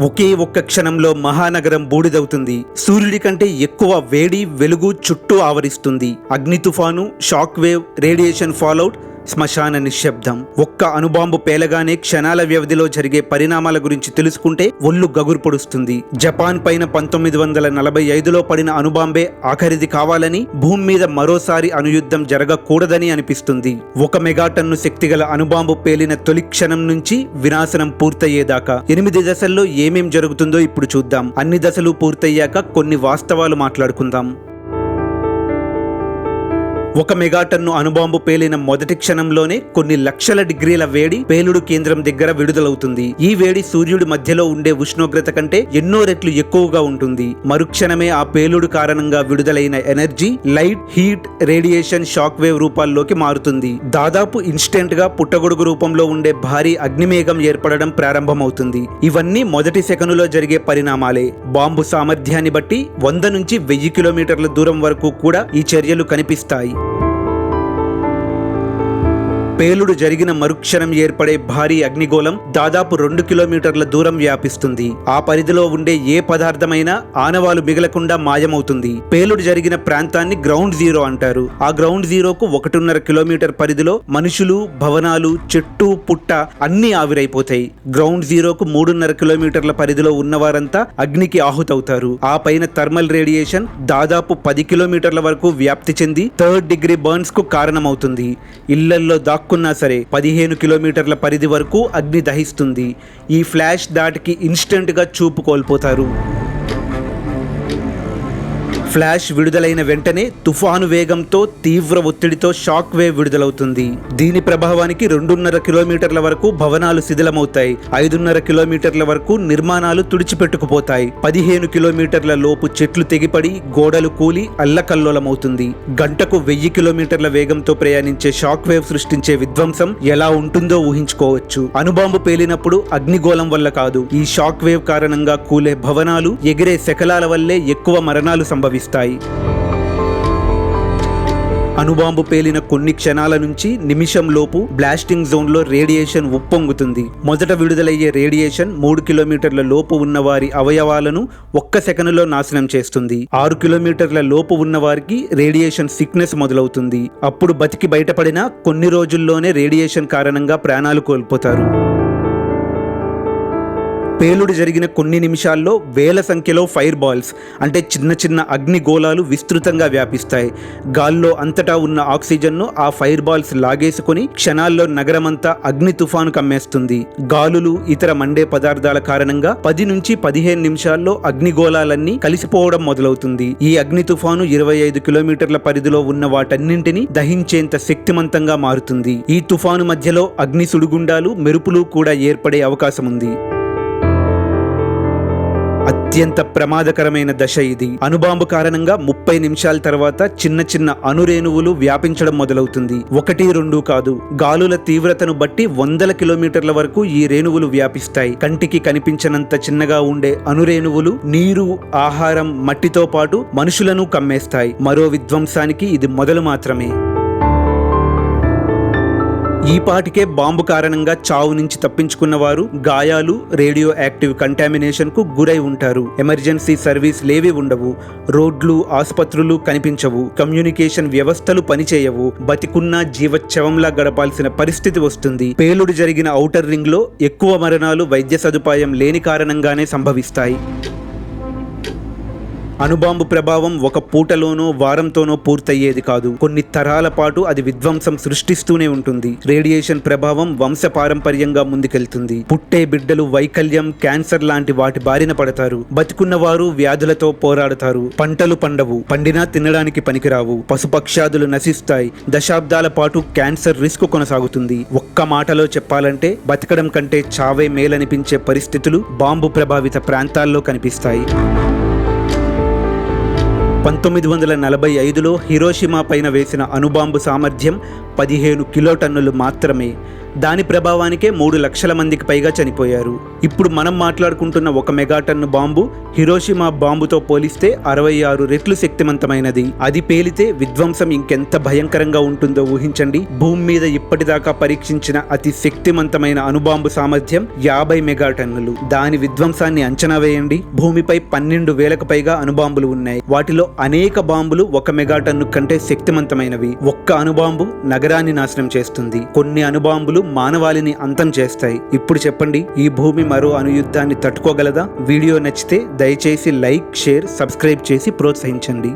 ఒకే ఒక్క క్షణంలో మహానగరం బూడిదవుతుంది. సూర్యుడి కంటే ఎక్కువ వేడి వెలుగు చుట్టూ ఆవరిస్తుంది. అగ్ని తుఫాను షాక్ వేవ్ రేడియేషన్ ఫాల్అవుట్ శ్మశాన నిశ్శబ్దం. ఒక్క అణుబాంబు పేలగానే క్షణాల వ్యవధిలో జరిగే పరిణామాల గురించి తెలుసుకుంటే ఒళ్ళు గగురు పొడుస్తుంది. జపాన్ పైన పంతొమ్మిది వందల నలభై ఐదులో పడిన అణుబాంబే ఆఖరిది కావాలని భూమి మీద మరోసారి అణుయుద్ధం జరగకూడదని అనిపిస్తుంది. ఒక మెగాటన్ను శక్తిగల అణుబాంబు పేలిన తొలి క్షణం నుంచి వినాశనం పూర్తయ్యేదాకా. ఎనిమిది దశల్లో ఏమేం జరుగుతుందో ఇప్పుడు చూద్దాం. అన్ని దశలు పూర్తయ్యాక కొన్ని వాస్తవాలు మాట్లాడుకుందాం. ఒక మెగాటన్ను అణుబాంబు పేలిన మొదటి క్షణంలోనే కొన్ని లక్షల డిగ్రీల వేడి పేలుడు కేంద్రం దగ్గర విడుదలవుతుంది. ఈ వేడి సూర్యుడి మధ్యలో ఉండే ఉష్ణోగ్రత కంటే ఎన్నో రెట్లు ఎక్కువగా ఉంటుంది. మరుక్షణమే ఆ పేలుడు కారణంగా విడుదలైన energy light heat radiation shock wave రూపాల్లోకి మారుతుంది. దాదాపు ఇన్స్టెంట్గా పుట్టగొడుగు రూపంలో ఉండే భారీ అగ్నిమేఘం ఏర్పడడం ప్రారంభమవుతుంది. ఇవన్నీ మొదటి సెకనులో జరిగే పరిణామాలే. బాంబు సామర్థ్యాన్ని బట్టి వంద నుంచి వెయ్యి కిలోమీటర్ల దూరం వరకు కూడా ఈ చర్యలు కనిపిస్తాయి. పేలుడు జరిగిన మరుక్షణం ఏర్పడే భారీ అగ్నిగోళం దాదాపు రెండు కిలోమీటర్ల దూరం వ్యాపిస్తుంది. ఆ పరిధిలో ఉండే ఏ పదార్థమైనా ఆనవాలు మిగలకుండా మాయమవుతుంది. పేలుడు జరిగిన ప్రాంతాన్ని గ్రౌండ్ జీరో అంటారు. ఆ గ్రౌండ్ జీరోకు ఒకటిన్నర కిలోమీటర్ పరిధిలో మనుషులు భవనాలు చెట్టు పుట్ట అన్నీ ఆవిరైపోతాయి. గ్రౌండ్ జీరోకు మూడున్నర కిలోమీటర్ల పరిధిలో ఉన్నవారంతా అగ్నికి ఆహుతవుతారు. ఆ పైన థర్మల్ రేడియేషన్ దాదాపు పది కిలోమీటర్ల వరకు వ్యాప్తి చెంది థర్డ్ డిగ్రీ బర్న్స్కు కారణమవుతుంది. ఇళ్ళల్లో దాక్కున్నా సరే పదిహేను కిలోమీటర్ల పరిధి వరకు అగ్ని దహిస్తుంది. ఈ ఫ్లాష్ దాటికి ఇన్స్టెంట్గా చూపు కోల్పోతారు. ఫ్లాష్ విడుదలైన వెంటనే తుఫాను వేగంతో తీవ్ర ఒత్తిడితో షాక్ వేవ్ విడుదలవుతుంది. దీని ప్రభావానికి రెండున్నర కిలోమీటర్ల వరకు భవనాలు శిథిలమవుతాయి. ఐదున్నర కిలోమీటర్ల వరకు నిర్మాణాలు తుడిచిపెట్టుకుపోతాయి. పదిహేను కిలోమీటర్ల లోపు చెట్లు తెగిపడి గోడలు కూలి అల్లకల్లోలమవుతుంది. గంటకు వెయ్యి కిలోమీటర్ల వేగంతో ప్రయాణించే షాక్ వేవ్ సృష్టించే విధ్వంసం ఎలా ఉంటుందో ఊహించుకోవచ్చు. అణుబాంబు పేలినప్పుడు అగ్నిగోళం వల్ల కాదు. ఈ షాక్ వేవ్ కారణంగా కూలే భవనాలు ఎగిరే శకలాల వల్లే ఎక్కువ మరణాలు సంభవిస్తాయి. అణుబాంబు పేలిన కొన్ని క్షణాల నుంచి నిమిషంలోపు బ్లాస్టింగ్ జోన్లో రేడియేషన్ ఉప్పొంగుతుంది. మొదట విడుదలయ్యే రేడియేషన్ మూడు కిలోమీటర్ల లోపు ఉన్న వారి అవయవాలను ఒక్క సెకనులో నాశనం చేస్తుంది. ఆరు కిలోమీటర్ల లోపు ఉన్న వారికి రేడియేషన్ సిక్నెస్ మొదలవుతుంది. అప్పుడు బతికి బయటపడిన కొన్ని రోజుల్లోనే రేడియేషన్ కారణంగా ప్రాణాలు కోల్పోతారు. పేలుడు జరిగిన కొన్ని నిమిషాల్లో వేల సంఖ్యలో ఫైర్ బాల్స్ అంటే చిన్న చిన్న అగ్ని గోళాలు విస్తృతంగా వ్యాపిస్తాయి. గాల్లో అంతటా ఉన్న ఆక్సిజన్ను ఆ ఫైర్ బాల్స్ లాగేసుకుని క్షణాల్లో నగరమంతా అగ్ని తుఫాను కమ్మేస్తుంది. గాలులు ఇతర మండే పదార్థాల కారణంగా పది నుంచి పదిహేను నిమిషాల్లో అగ్నిగోళాలన్నీ కలిసిపోవడం మొదలవుతుంది. ఈ అగ్ని తుఫాను ఇరవై ఐదు కిలోమీటర్ల పరిధిలో ఉన్న వాటన్నింటినీ దహించేంత శక్తిమంతంగా మారుతుంది. ఈ తుఫాను మధ్యలో అగ్ని సుడిగుండాలు మెరుపులు కూడా ఏర్పడే అవకాశం ఉంది అత్యంత ప్రమాదకరమైన దశ ఇది. అణుబాంబు కారణంగా ముప్పై నిమిషాల తర్వాత చిన్న చిన్న అణురేణువులు వ్యాపించడం మొదలవుతుంది. ఒకటి రెండు కాదు. గాలుల తీవ్రతను బట్టి వందల కిలోమీటర్ల వరకు ఈ రేణువులు వ్యాపిస్తాయి. కంటికి కనిపించనంత చిన్నగా ఉండే అణురేణువులు నీరు ఆహారం మట్టితో పాటు మనుషులను కమ్మేస్తాయి. మరో విధ్వంసానికి ఇది మొదలు మాత్రమే. ఈ పాటికే బాంబు కారణంగా చావు నుంచి తప్పించుకున్న వారు గాయాలు రేడియో యాక్టివ్ కంటామినేషన్కు గురై ఉంటారు. ఎమర్జెన్సీ సర్వీస్ లేవి ఉండవు. రోడ్లు ఆసుపత్రులు కనిపించవు. కమ్యూనికేషన్ వ్యవస్థలు పనిచేయవు. బతికున్న జీవచ్ఛవంలా గడపాల్సిన పరిస్థితి వస్తుంది. పేలుడు జరిగిన ఔటర్ రింగ్లో ఎక్కువ మరణాలు వైద్య సదుపాయం లేని కారణంగానే సంభవిస్తాయి. అణుబాంబు ప్రభావం ఒక పూటలోనో వారంతోనో పూర్తయ్యేది కాదు. కొన్ని తరాల పాటు అది విధ్వంసం సృష్టిస్తూనే ఉంటుంది. రేడియేషన్ ప్రభావం వంశ పారంపర్యంగా ముందుకెళ్తుంది. పుట్టే బిడ్డలు వైకల్యం క్యాన్సర్ లాంటి వాటి బారిన పడతారు. బతికున్న వారు వ్యాధులతో పోరాడతారు. పంటలు పండవు. పండినా తినడానికి పనికిరావు. పశుపక్షాదులు నశిస్తాయి. దశాబ్దాల పాటు క్యాన్సర్ రిస్క్ కొనసాగుతుంది. ఒక్క మాటలో చెప్పాలంటే బతకడం కంటే చావే మేలనిపించే పరిస్థితులు బాంబు ప్రభావిత ప్రాంతాల్లో కనిపిస్తాయి. పంతొమ్మిది వందల నలభై ఐదులో హిరోషిమా పైన వేసిన అణుబాంబు సామర్థ్యం పదిహేను కిలోటన్నులు మాత్రమే. దాని ప్రభావానికే మూడు లక్షల మందికి పైగా చనిపోయారు. ఇప్పుడు మనం మాట్లాడుకుంటున్న ఒక మెగాటన్ను బాంబు హిరోషిమా బాంబుతో పోలిస్తే అరవై ఆరు రెట్లు శక్తివంతమైనది అది పేలితే విధ్వంసం ఇంకెంత భయంకరంగా ఉంటుందో ఊహించండి. భూమి మీద ఇప్పటిదాకా పరీక్షించిన అతి శక్తివంతమైన అణుబాంబు సామర్థ్యం యాభై మెగాటన్నులు. దాని విధ్వంసాన్ని అంచనా వేయండి. భూమిపై పన్నెండు వేలకు పైగా అణుబాంబులు ఉన్నాయి. వాటిలో అనేక బాంబులు ఒక మెగాటన్ను కంటే శక్తివంతమైనవి ఒక్క అణుబాంబు నగరాన్ని నాశనం చేస్తుంది. కొన్ని అణుబాంబులు మానవాళిని అంతం చేస్తాయి. ఇప్పుడు చెప్పండి ఈ భూమి మరో అణుయుద్ధాన్ని తట్టుకోగలదా? వీడియో నచ్చితే దయచేసి లైక్ షేర్ సబ్స్క్రైబ్ చేసి ప్రోత్సహించండి.